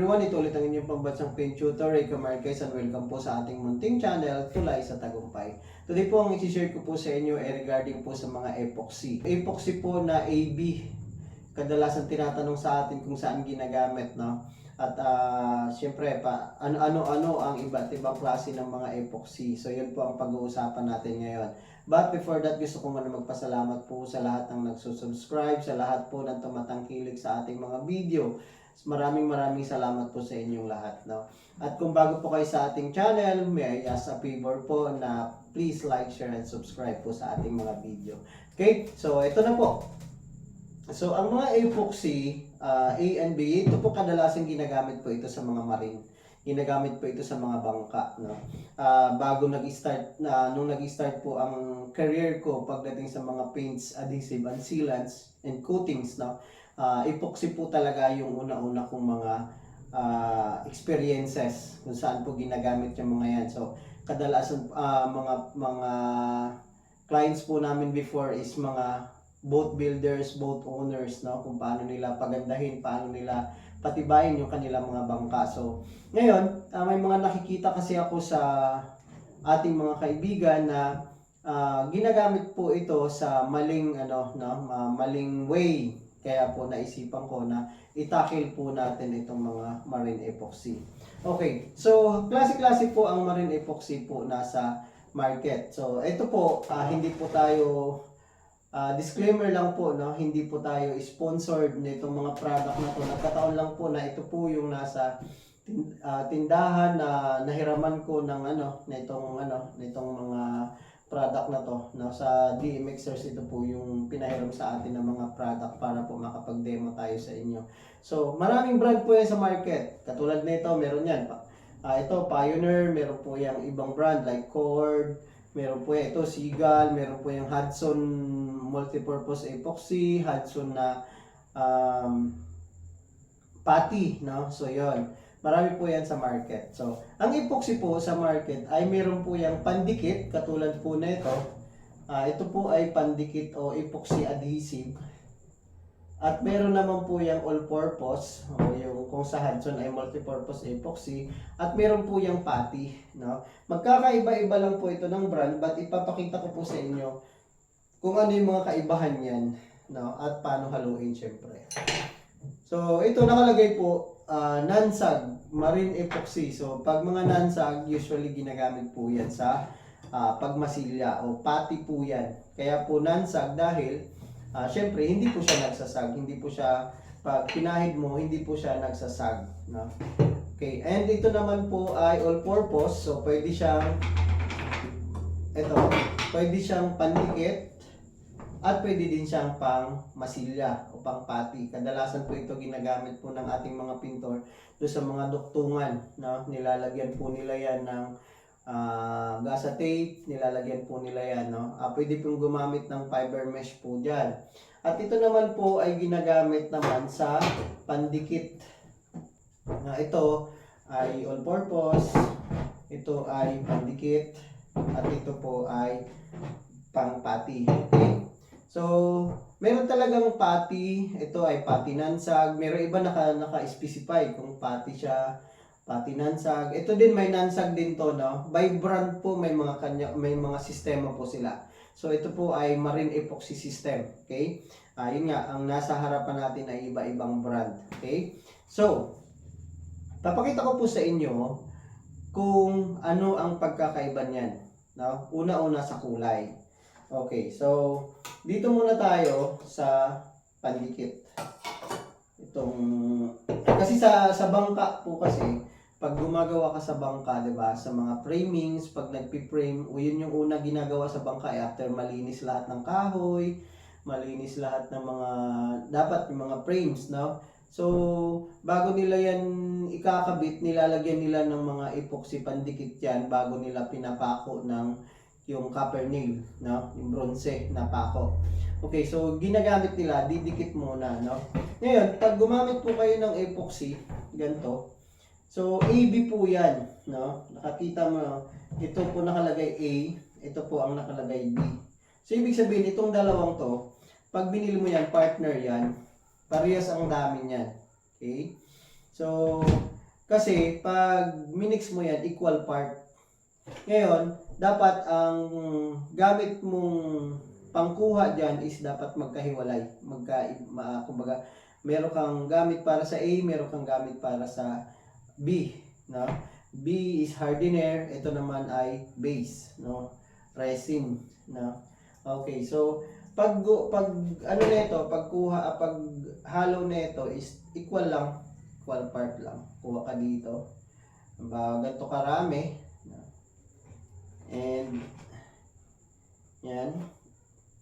everyone, ito ulit ang inyong pambansang paint tutor, Rico Marquez, and welcome po sa ating munting channel, Tulay sa Tagumpay. Today po, ang isi-share ko po sa inyo ay regarding po sa mga epoxy. Epoxy po na AB, kadalasan tinatanong sa atin kung saan ginagamit, no? At ah, syempre, pa, ano-ano-ano ang iba't ibang klase ng mga epoxy. So, yun po ang pag-uusapan natin ngayon. But before that, gusto ko muna magpasalamat po sa lahat ng nagsusubscribe, sa lahat po ng tumatangkilik sa ating mga video. Maraming maraming salamat po sa inyong lahat. No? At kung bago po kayo sa ating channel, may I ask a favor po na please like, share, and subscribe po sa ating mga video. Okay? So, ito na po. So, ang mga epoxy, uh, A and B, ito po kadalasan ginagamit po ito sa mga marine. Ginagamit po ito sa mga bangka. No? Ah, bago nag-start, na nung nag-start po ang career ko pagdating sa mga paints, adhesive, and sealants, and coatings, no? Ah, epoxy po talaga yung una-una kong mga ah, experiences kung saan po ginagamit yung mga yan. So, kadalasan ah, mga mga clients po namin before is mga boat builders, boat owners, no? Kung paano nila pagandahin, paano nila patibayin yung kanilang mga bangka. So, ngayon, ah, may mga nakikita kasi ako sa ating mga kaibigan na ah, ginagamit po ito sa maling ano no, ma- maling way. Kaya po naisipan ko na itakil po natin itong mga marine epoxy. Okay, so klase-klase po ang marine epoxy po nasa market. So, ito po, ah, hindi po tayo Ah, disclaimer lang po, no, hindi po tayo sponsored nitong mga product na to. Nagkataon lang po na ito po yung nasa ah, tindahan na nahiraman ko ng ano, nitong ano, nitong mga product na to. No, sa DMXers ito po yung pinahiram sa atin ng mga product para po makapag-demo tayo sa inyo. So, maraming brand po yan sa market. Katulad nito, meron yan. Ah, ito, Pioneer, meron po yung ibang brand like Cord, meron po yan. Ito, Seagull, meron po yung Hudson multipurpose epoxy, Hudson na um, patty, no? So, yon Marami po yan sa market. So, ang epoxy po sa market ay meron po yung pandikit, katulad po na ito. Ah, ito po ay pandikit o epoxy adhesive. At meron naman po yung all-purpose, o yung kung sa Hudson ay multipurpose epoxy. At meron po yung patty, no? Magkakaiba-iba lang po ito ng brand, but ipapakita ko po sa inyo kung ano yung mga kaibahan niyan, no? At paano haluin, syempre. So, ito nakalagay po, ah, nansag, marine epoxy. So, pag mga nansag, usually ginagamit po yan sa ah, pagmasilya o pati po yan. Kaya po nansag dahil, ah, syempre, hindi po siya nagsasag. Hindi po siya, pag pinahid mo, hindi po siya nagsasag. No? Okay, and ito naman po ay all-purpose. So, pwede siyang, ito, pwede siyang pandikit at pwede din siyang pang masilya o pang pati. Kadalasan po ito ginagamit po ng ating mga pintor do sa mga duktungan. No? Nilalagyan po nila yan ng ah, gasa tape, nilalagyan po nila yan. No? Ah, pwede pong gumamit ng fiber mesh po dyan. At ito naman po ay ginagamit naman sa pandikit. Na ito ay all purpose, ito ay pandikit, at ito po ay pang pati. Okay? So, meron talagang pati, ito ay pati nansag, meron iba naka, naka-specify kung pati siya, pati nansag. Ito din may nansag din to, no? By brand po may mga kanya, may mga sistema po sila. So, ito po ay marine epoxy system, okay? Ah, yun nga, ang nasa harapan natin ay iba-ibang brand, okay? So, papakita ko po sa inyo kung ano ang pagkakaiba niyan, no? Una-una sa kulay. Okay, so dito muna tayo sa pandikit. Itong kasi sa sa bangka po kasi pag gumagawa ka sa bangka, 'di ba? Sa mga framings, pag nagpi-frame, yun yung una ginagawa sa bangka eh, after malinis lahat ng kahoy, malinis lahat ng mga dapat yung mga frames, no? So, bago nila yan ikakabit, nilalagyan nila ng mga epoxy pandikit yan bago nila pinapako ng yung copper nail, no? Yung bronze na pako. Okay, so ginagamit nila, didikit muna, no? Ngayon, pag gumamit po kayo ng epoxy, ganito, so AB po yan, no? Nakakita mo, ito po nakalagay A, ito po ang nakalagay B. So, ibig sabihin, itong dalawang to, pag binili mo yan, partner yan, parehas ang dami niyan. Okay? So, Kasi pag minix mo yan, equal part. Ngayon, dapat ang gamit mong pangkuha dyan is dapat magkahiwalay. Magka, ma, kumbaga, meron kang gamit para sa A, meron kang gamit para sa B. No? B is hardener, ito naman ay base, no? Resin, no? Okay, so pag pag ano nito, pagkuha pag halo nito is equal lang, equal part lang. Kuha ka dito. Ba ganito karami. And yan.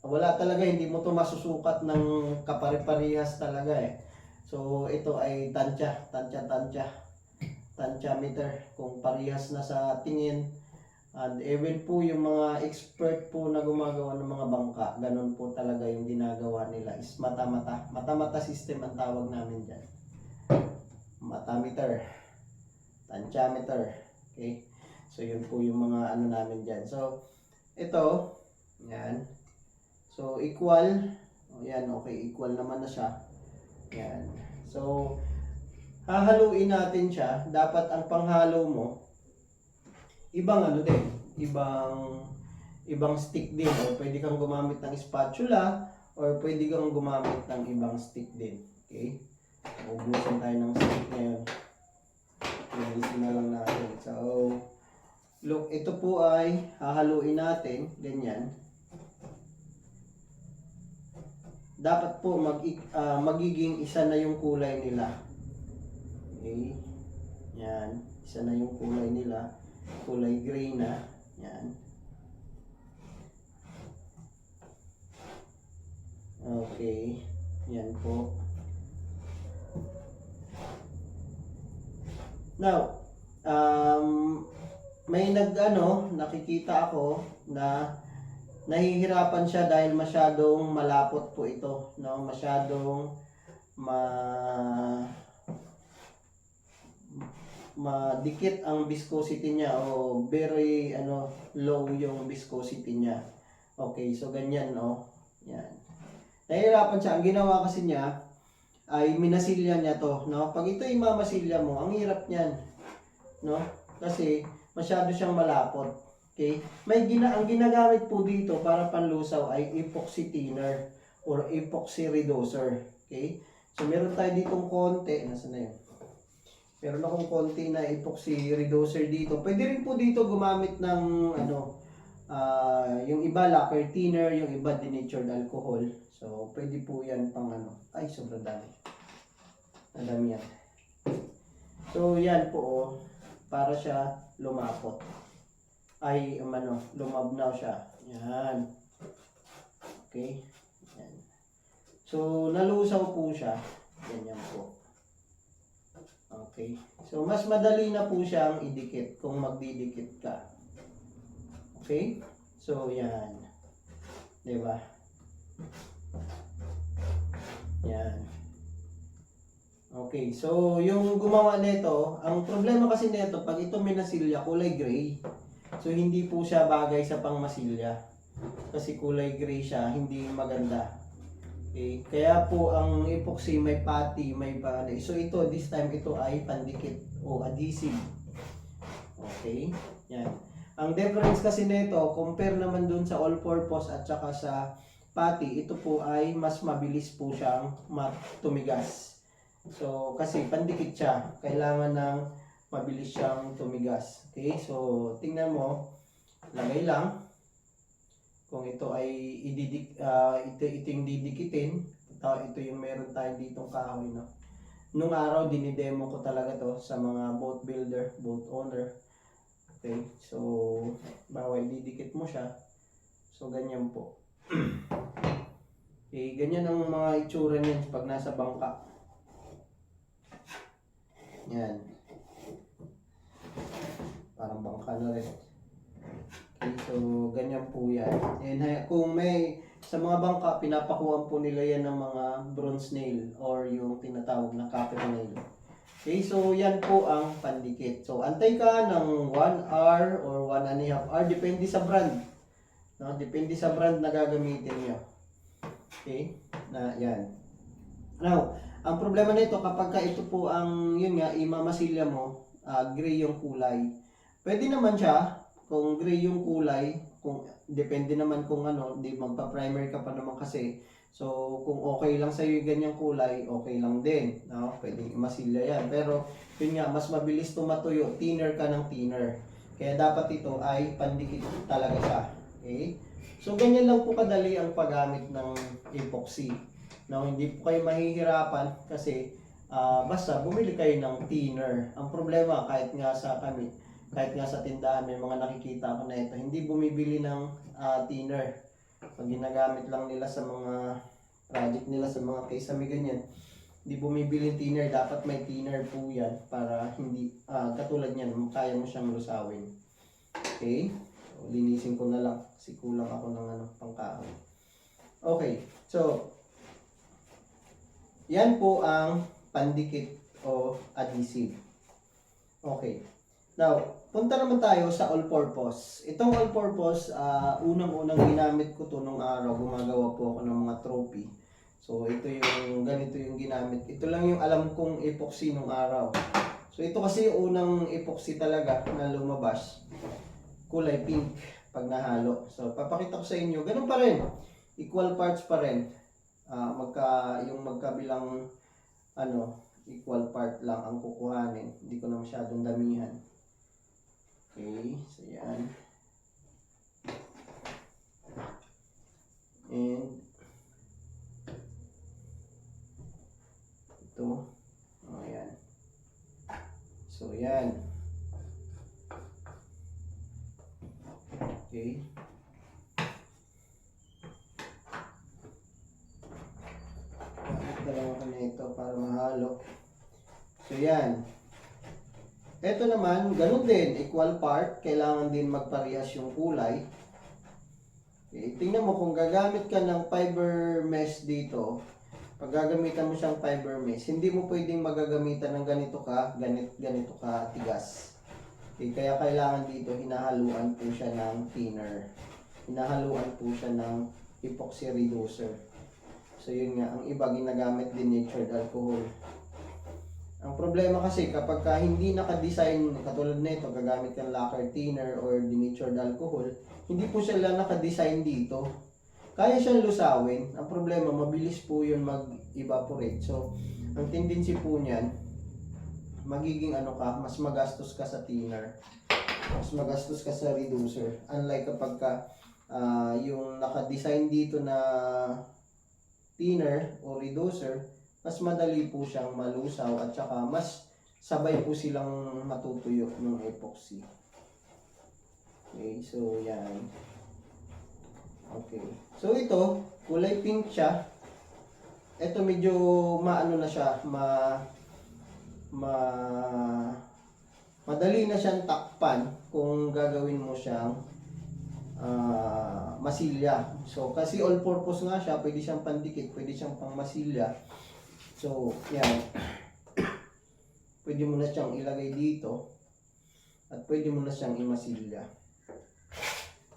Wala talaga, hindi mo to masusukat ng kapare-parehas talaga eh. So ito ay tansya, tansya, tansya. Tantiameter kung parehas na sa tingin. And even po yung mga expert po na gumagawa ng mga bangka ganun po talaga yung ginagawa nila is mata-mata. Mata-mata system ang tawag namin dyan. Matameter. Tantiameter okay so yun po yung mga ano namin dyan so ito yan so equal o yan okay equal naman na siya yan so hahaluin natin siya, dapat ang panghalo mo, ibang ano din, ibang ibang stick din. O pwede kang gumamit ng spatula or pwede kang gumamit ng ibang stick din. Okay? Ubusan tayo ng stick ngayon. Ubusin na lang natin. So, look, ito po ay hahaluin natin, ganyan. Dapat po mag, ah, magiging isa na yung kulay nila. Okay. Yan. Isa na yung kulay nila. Kulay gray na. Yan. Okay. Yan po. Now, um, may nag ano, nakikita ako na nahihirapan siya dahil masyadong malapot po ito, no? Masyadong ma madikit ang viscosity niya o very ano low yung viscosity niya. Okay, so ganyan no. Yan. Nahihirapan siya. Ang ginawa kasi niya ay minasilya niya to, no? Pag ito imamasilya mo, ang hirap niyan. No? Kasi masyado siyang malapot. Okay? May gina ang ginagamit po dito para panlusaw ay epoxy thinner or epoxy reducer. Okay? So meron tayo ditong konti, nasa na yun? Meron akong konti na epoxy reducer dito. Pwede rin po dito gumamit ng ano, ah, yung iba lacquer thinner, yung iba denatured alcohol. So, pwede po yan pang ano. Ay, sobrang dami. Ang dami yan. So, yan po oh, para siya lumapot. Ay, um, ano, lumabnaw siya. Yan. Okay. Yan. So, nalusaw po siya. Ganyan po. Okay. So, mas madali na po siyang idikit kung magdidikit ka. Okay? So, yan. Di ba? Yan. Okay. So, yung gumawa nito, ang problema kasi nito, pag ito minasilya, kulay gray. So, hindi po siya bagay sa pangmasilya. Kasi kulay gray siya, hindi maganda. Okay. Kaya po ang epoxy may pati, may bali. So ito, this time ito ay pandikit o adhesive. Okay. Yan. Ang difference kasi nito, compare naman dun sa all-purpose at saka sa pati, ito po ay mas mabilis po siyang tumigas. So, kasi pandikit siya. Kailangan ng mabilis siyang tumigas. Okay? So, tingnan mo. Lagay lang kung ito ay ididik ah, ito ito yung didikitin ito, ito yung meron tayo ditong kahoy no nung araw dinidemo ko talaga to sa mga boat builder boat owner okay so bawal didikit mo siya so ganyan po okay ganyan ang mga itsura niyan pag nasa bangka yan parang bangka na rin Okay, so ganyan po yan. And hay- kung may sa mga bangka, pinapakuhan po nila yan ng mga bronze nail or yung tinatawag na copper nail. Okay, so yan po ang pandikit. So antay ka ng 1 hour or 1 and a half hour, depende sa brand. No? Depende sa brand na gagamitin nyo. Okay, na yan. Now, ang problema nito kapag ka ito po ang yun nga imamasilya mo, ah, gray yung kulay. Pwede naman siya kung gray yung kulay, kung depende naman kung ano, di magpa-primer ka pa naman kasi. So, kung okay lang sa yung ganyang kulay, okay lang din. No? Pwedeng imasilya yan. Pero, yun nga, mas mabilis tumatuyo, thinner ka ng thinner. Kaya dapat ito ay pandikit talaga siya. Okay? So, ganyan lang po kadali ang paggamit ng epoxy. No, hindi po kayo mahihirapan kasi ah, basta bumili kayo ng thinner. Ang problema kahit nga sa kami, kahit nga sa tindahan may mga nakikita ko na ito, hindi bumibili ng ah, thinner. Pag ginagamit lang nila sa mga project nila sa mga kisame ganyan, hindi bumibili thinner, dapat may thinner po yan para hindi, ah, katulad niyan, kaya mo siyang lusawin. Okay? So, linisin ko na lang kasi kulang ako ng ano, pangkahoy. Okay, so yan po ang pandikit o adhesive. Okay. Now, punta naman tayo sa all-purpose. Itong all-purpose, ah, unang-unang ginamit ko to nung araw, gumagawa po ako ng mga trophy. So, ito yung, ganito yung ginamit. Ito lang yung alam kong epoxy nung araw. So, ito kasi yung unang epoxy talaga na lumabas. Kulay pink pag nahalo. So, papakita ko sa inyo. Ganun pa rin. Equal parts pa rin. Ah, magka, yung magkabilang ano, equal part lang ang kukuhanin. Hindi ko na masyadong damihan. Okay, so yan. And ito. Oh, yan. So yan. Okay. Bakit dalawa ko na ito para mahalo? So yan. Ito naman, ganun din, equal part, kailangan din magparehas yung kulay. Okay, tingnan mo kung gagamit ka ng fiber mesh dito, pag gagamitan mo siyang fiber mesh, hindi mo pwedeng magagamitan ng ganito ka, ganit, ganito ka tigas. Okay, kaya kailangan dito, hinahaluan po siya ng thinner. Hinahaluan po siya ng epoxy reducer. So yun nga, ang iba ginagamit din natured alcohol. Ang problema kasi kapag ka hindi naka-design katulad nito, gagamit kang lacquer thinner or denatured alcohol, hindi po sila naka-design dito. Kaya siyang lusawin. Ang problema, mabilis po yun mag-evaporate. So, ang tendency po niyan, magiging ano ka, mas magastos ka sa thinner. Mas magastos ka sa reducer. Unlike kapag ka, ah, yung naka-design dito na thinner o reducer, mas madali po siyang malusaw at saka mas sabay po silang matutuyo ng epoxy. Okay, so yan. Okay. So ito, kulay pink siya. Ito medyo maano na siya, ma ma madali na siyang takpan kung gagawin mo siyang ah, masilya. So, kasi all purpose nga siya, pwede siyang pandikit, pwede siyang pang masilya. So, yan. Pwede mo na siyang ilagay dito. At pwede mo na siyang imasilya.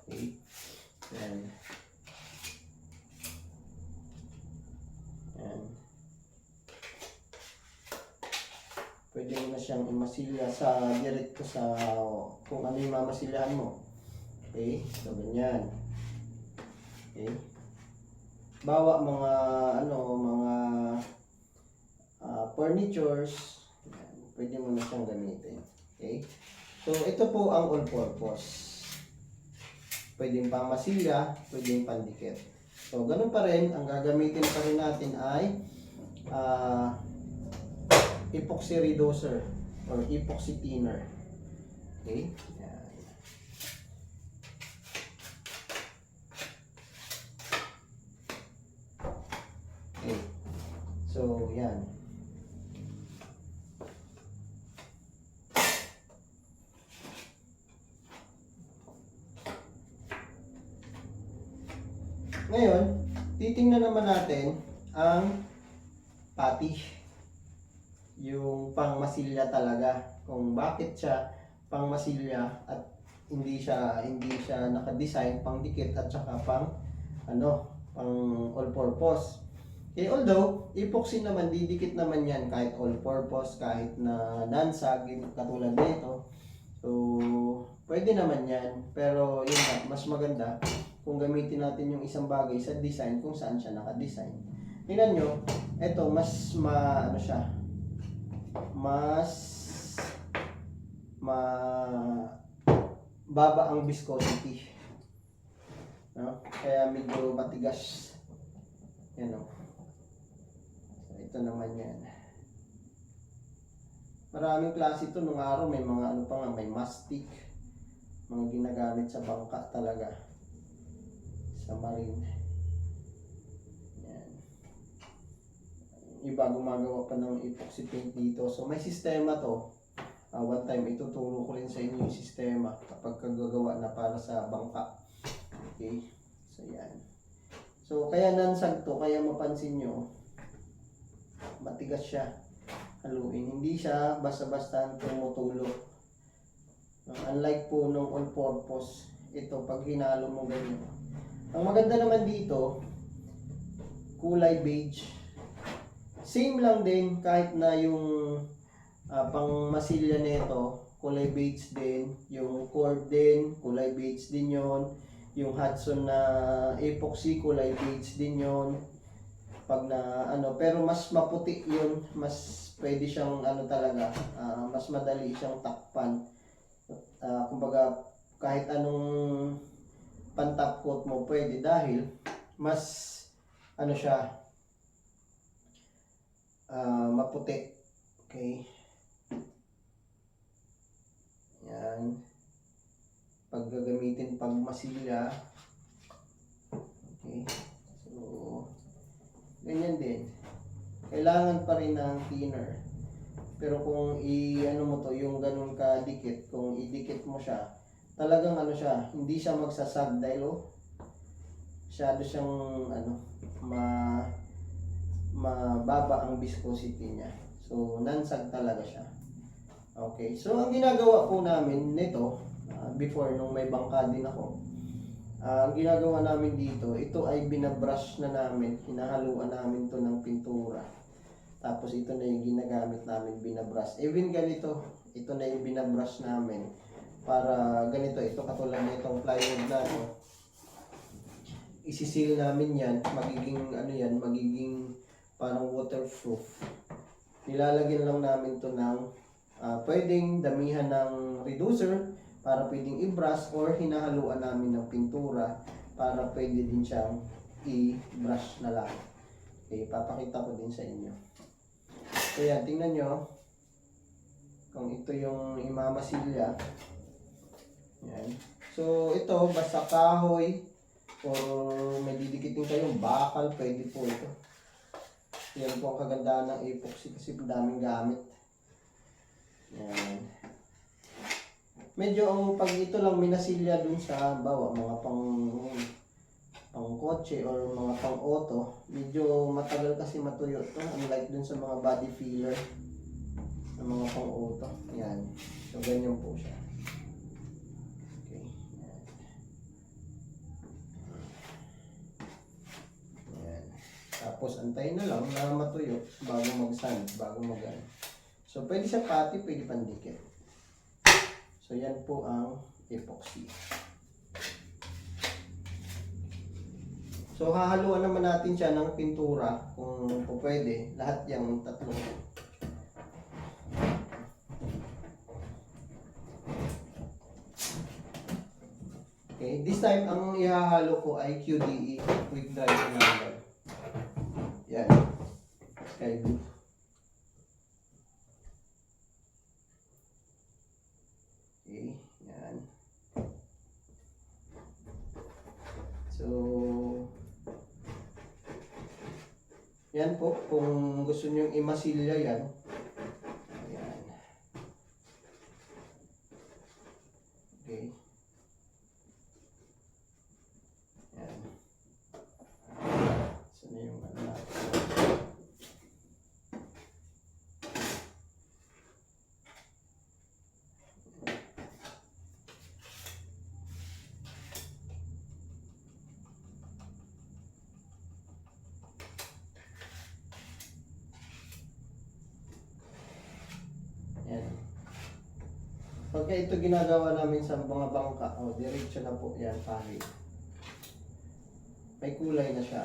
Okay. Yan. Yan. Pwede mo na siyang imasilya sa direkto sa kung ano yung mamasilyahan mo. Okay? So, ganyan. Okay? Bawa mga ano, mga ah, furnitures, yan, pwede mo na siyang gamitin. Okay? So, ito po ang all-purpose. Pwedeng pamasilya, pwedeng pandikit. So, ganun pa rin, ang gagamitin pa rin natin ay ah, epoxy reducer or epoxy thinner. Okay? Yan. Okay. So, yan. Ngayon, titingnan naman natin ang pati. Yung pangmasilya talaga. Kung bakit siya pangmasilya at hindi siya hindi siya naka-design pang dikit at saka pang ano, pang all purpose. Okay, although, epoxy naman, didikit naman yan kahit all-purpose, kahit na non-sag, yun, katulad nito. So, pwede naman yan. Pero, yun nga, mas maganda kung gamitin natin yung isang bagay sa design kung saan siya naka-design. Tingnan nyo, eto, mas ma, ano siya, mas ma baba ang viscosity. No? Kaya medyo matigas. Yan o. Ito naman yan. Maraming klase ito nung araw. May mga ano pa nga, may mastic. Mga ginagamit sa bangka talaga. Sa marine. Yan. Iba gumagawa pa ng epoxy paint dito. So may sistema to. Ah, one time ituturo ko rin sa inyo yung sistema kapag kagagawa na para sa bangka. Okay? So yan. So kaya nansag to, kaya mapansin nyo, matigas siya haluin. Hindi siya basta-basta tumutulo. Uh, unlike po nung all-purpose, ito pag hinalo mo ganyan. Ang maganda naman dito, kulay beige. Same lang din kahit na yung ah, pang masilya nito, kulay beige din. Yung cord din, kulay beige din yon Yung Hudson na epoxy, kulay beige din yon Pag na ano, pero mas maputi yun, mas pwede siyang ano talaga, ah, mas madali siyang takpan. Ah, kumbaga, kahit anong pantap coat mo pwede dahil mas ano siya ah, maputi. Okay. Yan. Pag gagamitin pag masilya. Okay. So, ganyan din. Kailangan pa rin ng thinner. Pero kung i-ano mo to, yung ganun ka dikit, kung idikit mo siya, talagang ano siya, hindi siya magsasag dahil oh, masyado siyang ano, ma mababa ang viscosity niya. So, nansag talaga siya. Okay. So, ang ginagawa po namin nito, ah, before nung may bangka din ako, ah, ang ginagawa namin dito, ito ay binabrush na namin, hinahaluan namin to ng pintura. Tapos ito na yung ginagamit namin binabrush. Even ganito, ito na yung binabrush namin para ganito, ito katulad na itong plywood na to. Isisil namin yan, magiging ano yan, magiging parang waterproof. Nilalagyan lang namin to ng ah, pwedeng damihan ng reducer para pwedeng i-brush or hinahaluan namin ng pintura para pwede din siyang i-brush na lang. Okay, papakita ko din sa inyo. Yan, tingnan nyo. Kung ito yung imamasilya. Yan. So ito, basta kahoy or may didikitin kayong bakal, pwede po ito. Yan po ang kagandahan ng epoxy kasi daming gamit. Yan. Medyo ang pag ito lang minasilya dun sa bawa, mga pang pang kotse or mga pang auto, medyo matagal kasi matuyo to unlike dun sa mga body filler ng mga pang auto. Yan. So ganyan po siya. Okay. Yan. Tapos antayin na lang na matuyo bago mag-sand, bago mag ano. So pwede siya pati, pwede pandikit. So yan po ang epoxy. So hahaluan naman natin siya ng pintura kung po pwede. Lahat yung tatlong. Okay, this time ang ihahalo ko ay QDE, quick dry number. Yan. Okay, yan. So, yan po, kung gusto nyo imasilya yan, ayan. Okay. Yan. Saan na yung ano natin? Pagka ito ginagawa namin sa mga bangka, o oh, diretso na po yan, pahid. May kulay na siya.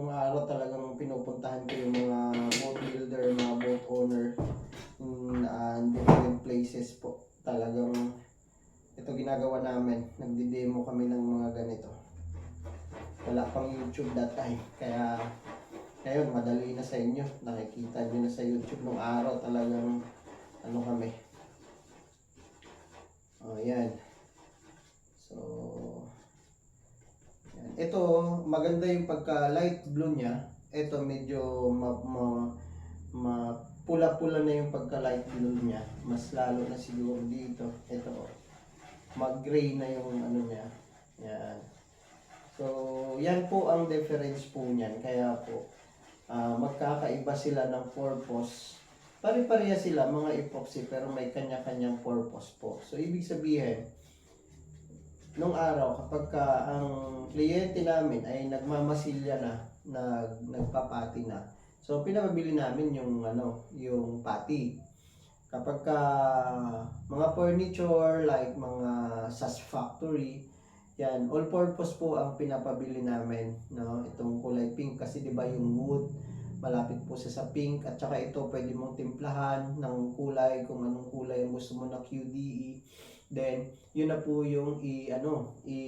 Nung araw talagang pinupuntahan ko yung mga boat builder, mga boat owner in uh, different places po. Talagang ito ginagawa namin. Nagdi-demo kami ng mga ganito. Wala pang YouTube that time. Kaya ngayon, madali na sa inyo. Nakikita nyo na sa YouTube nung araw talagang ano kami. Oh, yan. So. Ito, maganda yung pagka light blue niya. Ito medyo ma, ma, ma pula-pula na yung pagka light blue niya. Mas lalo na siguro dito. Ito, mag-gray na yung ano niya. Yan. So, yan po ang difference po niyan. Kaya po, ah, magkakaiba sila ng purpose. Pare-pareha sila, mga epoxy, pero may kanya-kanyang purpose po. So, ibig sabihin, nung araw, kapag ka ang kliyente namin ay nagmamasilya na, nag, nagpapati na, so, pinapabili namin yung, ano, yung pati. Kapag ka mga furniture, like mga SAS factory, yan, all purpose po ang pinapabili namin, no? Itong kulay pink kasi 'di ba yung wood malapit po sa sa pink at saka ito pwede mong timplahan ng kulay kung anong kulay gusto mo na QDE. Then, yun na po yung i ano, i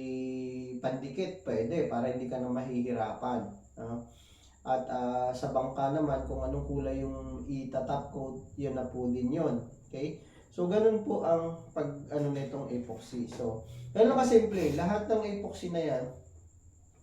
pandikit pwede para hindi ka na mahihirapan, no? At ah, sa bangka naman kung anong kulay yung itatap coat, yun na po din yun. Okay? So, ganun po ang pag ano nitong epoxy. So, Ganun kasimple, lahat ng epoxy na yan,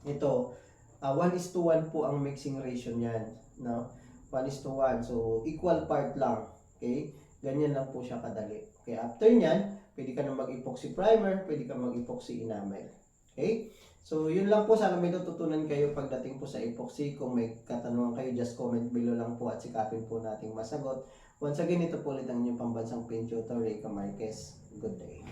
ito, 1 is to 1 po ang mixing ratio niyan. No? 1 is to 1. So, equal part lang. Okay? Ganyan lang po siya kadali. Okay, after niyan, pwede ka na mag-epoxy primer, pwede ka mag-epoxy enamel. Okay? So, yun lang po. Sana may natutunan kayo pagdating po sa epoxy. Kung may katanungan kayo, just comment below lang po at sikapin po nating masagot. Once again, ito po ulit ang inyong pambansang paint tutor, Reka Marquez. Good day.